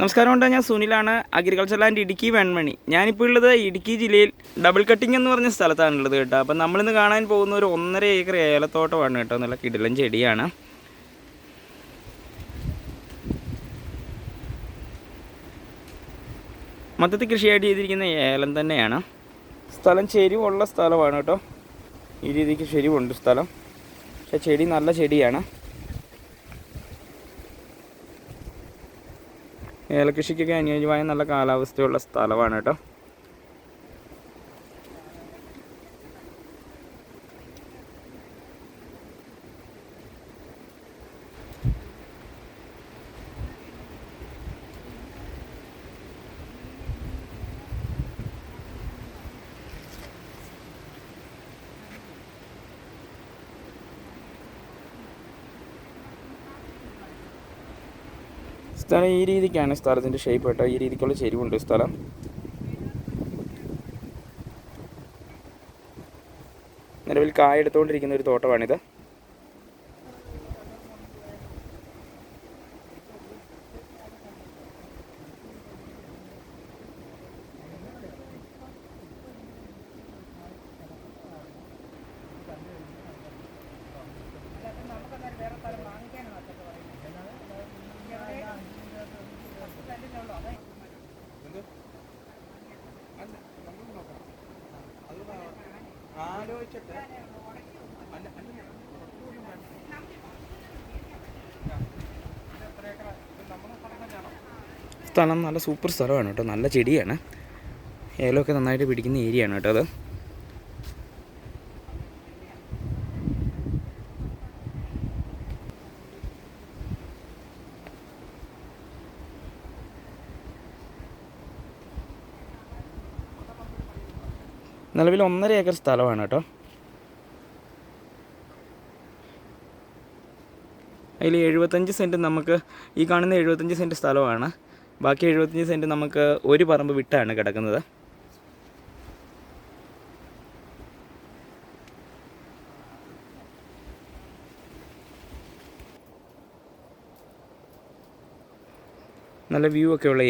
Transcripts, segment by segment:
നമസ്കാരം ഉണ്ട്. ഞാൻ സുനിലാണ് അഗ്രികൾച്ചർ ലാൻഡ് ഇടുക്കി വെൺമണി. ഞാനിപ്പോൾ ഉള്ളത് ഇടുക്കി ജില്ലയിൽ ഡബിൾ കട്ടിംഗ് എന്ന് പറഞ്ഞ സ്ഥലത്താണുള്ളത് കേട്ടോ. അപ്പം നമ്മളിന്ന് കാണാൻ പോകുന്ന ഒരു ഒന്നര ഏക്കർ ഏലത്തോട്ടമാണ് കേട്ടോ. നല്ല കിടിലൻ ചെടിയാണ്. മൊത്തത്തിൽ കൃഷിയായിട്ട് ചെയ്തിരിക്കുന്ന ഏലം തന്നെയാണ്. സ്ഥലം ചെരിവുള്ള സ്ഥലമാണ് കേട്ടോ. ഈ രീതിക്ക് ചെരിവുണ്ട് സ്ഥലം. പക്ഷെ ചെടി നല്ല ചെടിയാണ്. ഏലകൃഷിക്കൊക്കെ അനുയോജ്യമായ നല്ല കാലാവസ്ഥയുള്ള സ്ഥലമാണ് കേട്ടോ. സ്ഥലം ഈ രീതിക്കാണ് സ്ഥലത്തിന്റെ ഷേപ്പ് കേട്ടോ. ഈ രീതിക്കുള്ള ചെരിവുണ്ട് സ്ഥലം. നിലവിൽ കായ എടുത്തുകൊണ്ടിരിക്കുന്ന ഒരു തോട്ടമാണിത്. ആലോചിച്ചിട്ട് സ്ഥലം നല്ല സൂപ്പർ സ്ഥലമാണ് കേട്ടോ. നല്ല ചെടിയാണ്. ഏലമൊക്കെ നന്നായിട്ട് പിടിക്കുന്ന ഏരിയയാണ് കേട്ടോ അത്. നിലവിൽ ഒന്നര ഏക്കർ സ്ഥലമാണ് കേട്ടോ. അതിൽ എഴുപത്തഞ്ച് സെന്റ് നമുക്ക് ഈ കാണുന്ന എഴുപത്തഞ്ച് സെന്റ് സ്ഥലമാണ്. ബാക്കി എഴുപത്തഞ്ച് സെന്റ് നമുക്ക് ഒരു പറമ്പ് വിട്ടാണ് കിടക്കുന്നത്. നല്ല വ്യൂ ഒക്കെ ഉള്ള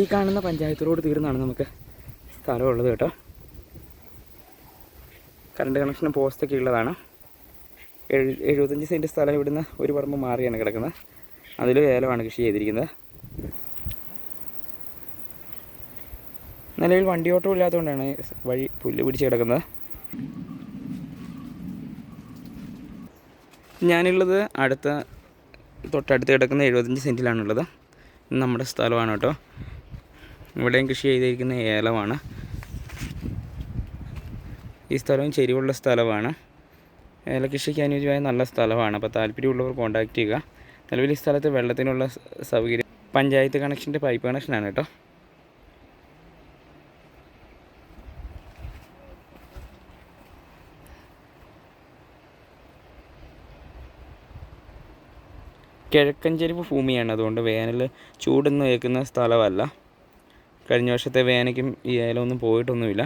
ഈ കാണുന്ന പഞ്ചായത്ത് റോഡ് തീർന്നാണ് നമുക്ക് സ്ഥലമുള്ളത് കേട്ടോ. കറണ്ട് കണക്ഷനും പോസ്റ്റൊക്കെ ഉള്ളതാണ്. എഴു എഴുപത്തഞ്ച് സെന്റ് സ്ഥലം ഇവിടുന്ന് ഒരു പറമ്പ് മാറിയാണ് കിടക്കുന്നത്. അതിൽ ഏലമാണ് കൃഷി ചെയ്തിരിക്കുന്നത്. നിലവിൽ വണ്ടി ഓട്ടം ഇല്ലാത്തതുകൊണ്ടാണ് വഴി പുല്ല് പിടിച്ച് കിടക്കുന്നത്. ഞാനുള്ളത് അടുത്ത തൊട്ടടുത്ത് കിടക്കുന്ന എഴുപത്തഞ്ച് സെന്റിലാണുള്ളത് നമ്മുടെ സ്ഥലമാണ് കേട്ടോ. ഇവിടെയും കൃഷി ചെയ്തിരിക്കുന്ന ഏലമാണ്. ഈ സ്ഥലവും ചെരിവുള്ള സ്ഥലമാണ്. ഏലകൃഷിക്ക് അനുയോജ്യമായ നല്ല സ്ഥലമാണ്. അപ്പോൾ താല്പര്യമുള്ളവർ കോൺടാക്റ്റ് ചെയ്യുക. നിലവിൽ ഈ സ്ഥലത്ത് വെള്ളത്തിനുള്ള സൗകര്യം പഞ്ചായത്ത് കണക്ഷന്റെ പൈപ്പ് കണക്ഷനാണ് കേട്ടോ. കിഴക്കൻ ഭൂമിയാണ്. അതുകൊണ്ട് വേനൽ ചൂടൊന്നും ഏൽക്കുന്ന സ്ഥലമല്ല. കഴിഞ്ഞ വർഷത്തെ വേനയ്ക്കും ഈ ഏലമൊന്നും പോയിട്ടൊന്നുമില്ല.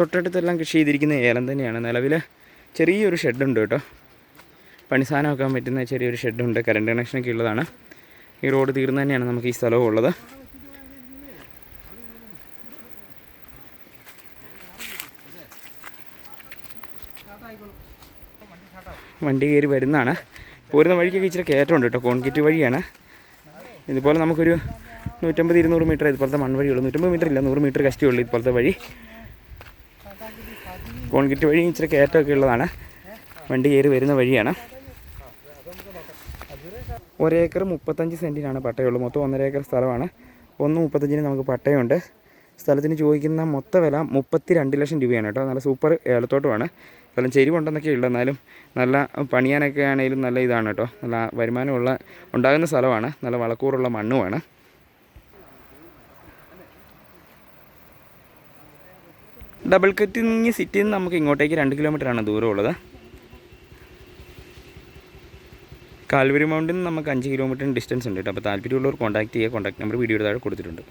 തൊട്ടടുത്തെല്ലാം കൃഷി ചെയ്തിരിക്കുന്ന ഏലം തന്നെയാണ്. നിലവിൽ ചെറിയൊരു ഷെഡുണ്ട് കേട്ടോ. പണി സാധനം വെക്കാൻ പറ്റുന്ന ചെറിയൊരു ഷെഡുണ്ട്. കറണ്ട് കണക്ഷനൊക്കെ ഉള്ളതാണ്. ഈ റോഡ് തീർന്നു തന്നെയാണ് നമുക്ക് ഈ സ്ഥലവും ഉള്ളത്. വണ്ടി കയറി വരുന്നതാണ്. പോരുന്ന വഴിക്കൊക്കെ ഇച്ചിരി കയറ്റമുണ്ട് കേട്ടോ. കോൺക്രീറ്റ് വഴിയാണ്. ഇതുപോലെ നമുക്കൊരു നൂറ്റമ്പത് ഇരുന്നൂറ് മീറ്റർ ഇതുപോലത്തെ മൺവഴിയുള്ളൂ. നൂറ്റമ്പത് മീറ്റർ ഇല്ല നൂറ് മീറ്റർ കഷ്ടിയുള്ളൂ ഇതുപോലത്തെ വഴി. കോൺക്രീറ്റ് വഴി ഇച്ചിരി കയറ്റമൊക്കെ ഉള്ളതാണ്. വണ്ടി കയറി വരുന്ന വഴിയാണ്. ഒരേക്കർ മുപ്പത്തഞ്ച് സെന്റിനാണ് പട്ടയുള്ളൂ. മൊത്തം ഒന്നര ഏക്കർ സ്ഥലമാണ്. ഒന്ന് മുപ്പത്തഞ്ചിന് നമുക്ക് പട്ടയുണ്ട്. സ്ഥലത്തിന് ചോദിക്കുന്ന മൊത്ത വില മുപ്പത്തി രണ്ട് ലക്ഷം രൂപയാണ് കേട്ടോ. നല്ല സൂപ്പർ ഏലത്തോട്ടമാണ്. സ്ഥലം ചെരിവുണ്ടെന്നൊക്കെ ഉള്ളു. എന്നാലും നല്ല പണിയാനൊക്കെ ആണെങ്കിലും നല്ല ഇതാണ് കേട്ടോ. നല്ല വരുമാനമുള്ള ഉണ്ടാകുന്ന സ്ഥലമാണ്. നല്ല വളക്കൂറുള്ള മണ്ണുമാണ്. ഡബിൾ കറ്റിങ് സിറ്റിയിൽ നിന്ന് നമുക്ക് ഇങ്ങോട്ടേക്ക് രണ്ട് കിലോമീറ്ററാണ് ദൂരമുള്ളത്. കാൽവരി മൗണ്ടിൽ നിന്ന് നമുക്ക് അഞ്ച് കിലോമീറ്റർ ഡിസ്റ്റൻസ് ഉണ്ട് കേട്ടോ. അപ്പോൾ താല്പര്യമുള്ളവർ കോൺടാക്ട് ചെയ്യുക. കോൺടാക്ട് നമ്പർ വീഡിയോയുടെ താഴെ കൊടുത്തിട്ടുണ്ട്.